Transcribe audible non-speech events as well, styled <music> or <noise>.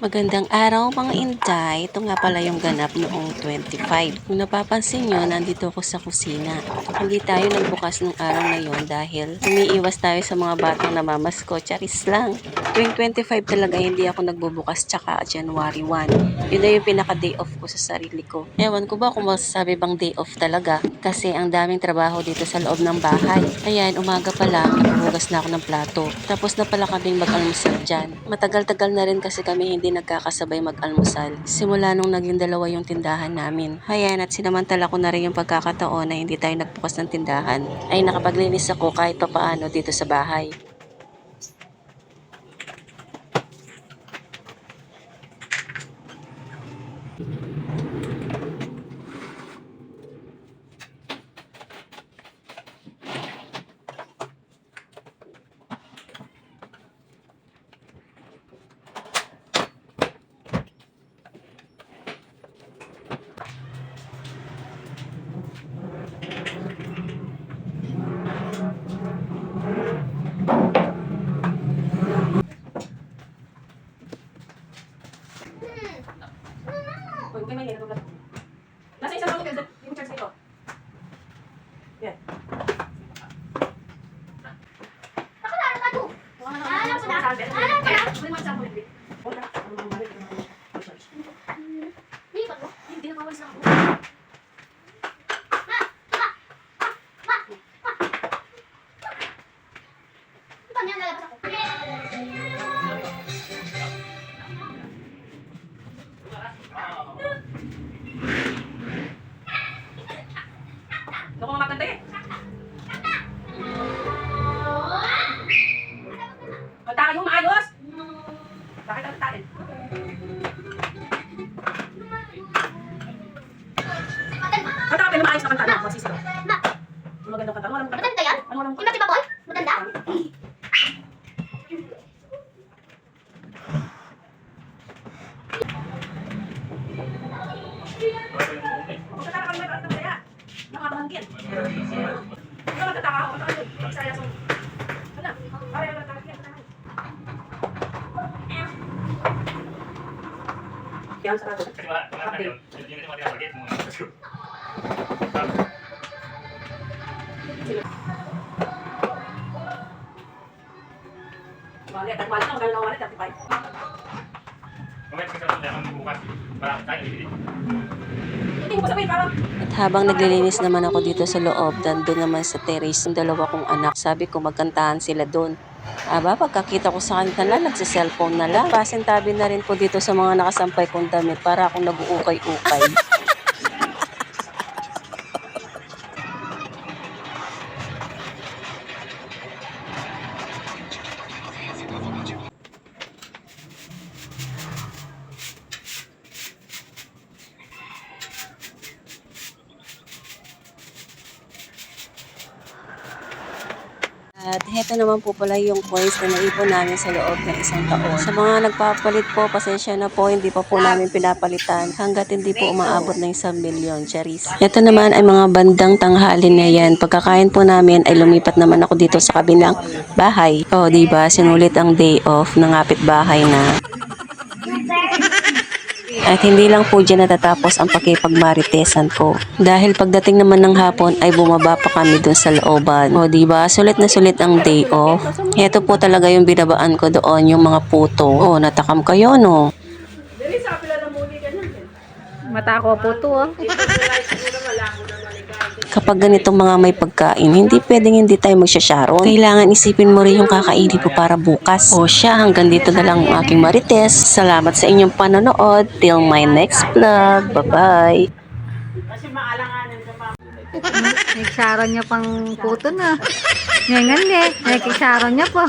Magandang araw mga Inday. Ito nga pala yung ganap noong 25. Kung napapansin nyo, nandito ako sa kusina. Hindi tayo nagbukas nung araw na yon dahil umiiwas tayo sa mga batang namamasko. Charis lang. Tuwing 25 talaga hindi ako nagbubukas tsaka January 1. Yun na yung pinaka day off ko sa sarili ko. Ewan ko ba kung masasabi bang day off talaga kasi ang daming trabaho dito sa loob ng bahay. Ayan, umaga pa lang, naghuhugas na ako ng plato. Tapos na pala kaming mag-almusal dyan. Matagal-tagal na rin kasi kami hindi nagkakasabay mag-almusal. Simula nung naging dalawa yung tindahan namin. Ayan, at sinamantala ko na rin yung pagkakataon na hindi tayo nagbukas ng tindahan. Ay nakapaglinis ako kahit papaano dito sa bahay. Uy, may mali, natulad. Nasa isang ako, Kelso. Yung charge dito. Yan. Wala na, wala na, wala na, wala na. Wala mo yung sample, hindi. Wala. Ano bang balik? Ano bang charge? Hindi na kawalis na ako. Kanta kayong maayos! Bakit ang tatin? Kanta ka maayos na kanta. Ano? Masisigaw. Magandang kanta. Ano mo kanta? Maganda yan? Ano alam mo Yung kanta? Matty Baboy? Maganda? Kanta ka kami may kanta kaya. Nakamalangkin. Ikaw nagkataka ako. Kanta ka yun. Isaya sa... Ano? Pareho lang tayo. Kanta ka. Yan sa kaso. Kasi wala, wala na yun. Yun yung mga tinatarget mo. Walit. At walit na. Magkano na walit? 35. Mamaya pagkakaroon na lang bukas. Marami tayo. Hindi ko pa sabihin parang At habang naglilinis naman ako dito sa loob, nandun naman sa terrace yung dalawa kong anak. Sabi ko magkantahan sila doon. Aba, pagkakita ko sa kanila, nagsiselfone na lang. Pasintabi na rin po dito sa mga nakasampay kong damit para akong nag-uukay-ukay. <laughs> At heto naman po pala yung coins na naipon namin sa loob ng isang taon. Sa mga nagpapalit po, pasensya na po, hindi pa po namin pinapalitan hanggat hindi po umaabot ng isang milyon, charis. Ito naman ay mga bandang tanghali na yan. Pagkakain po namin ay lumipat naman ako dito sa kabilang bahay. O, di ba sinulit ang day off ng bahay na. At hindi lang po dyan natatapos ang pakipagmaritesan ko. Dahil pagdating naman ng hapon ay bumaba pa kami dun sa looban. O di ba sulit na sulit ang day off. Ito po talaga yung binabaan ko doon, yung mga puto. O, natakam kayo no? Mata ko po to, oh. Kapag ganitong mga may pagkain, hindi pwedeng hindi tayo magsasharon. Kailangan isipin mo rin yung kakainin mo para bukas. O siya, hanggang dito na lang ang aking marites. Salamat sa inyong panonood. Till my next vlog. Bye-bye. Nagsaron niya pang puto na. Ngayon eh. Nagsaron niya po.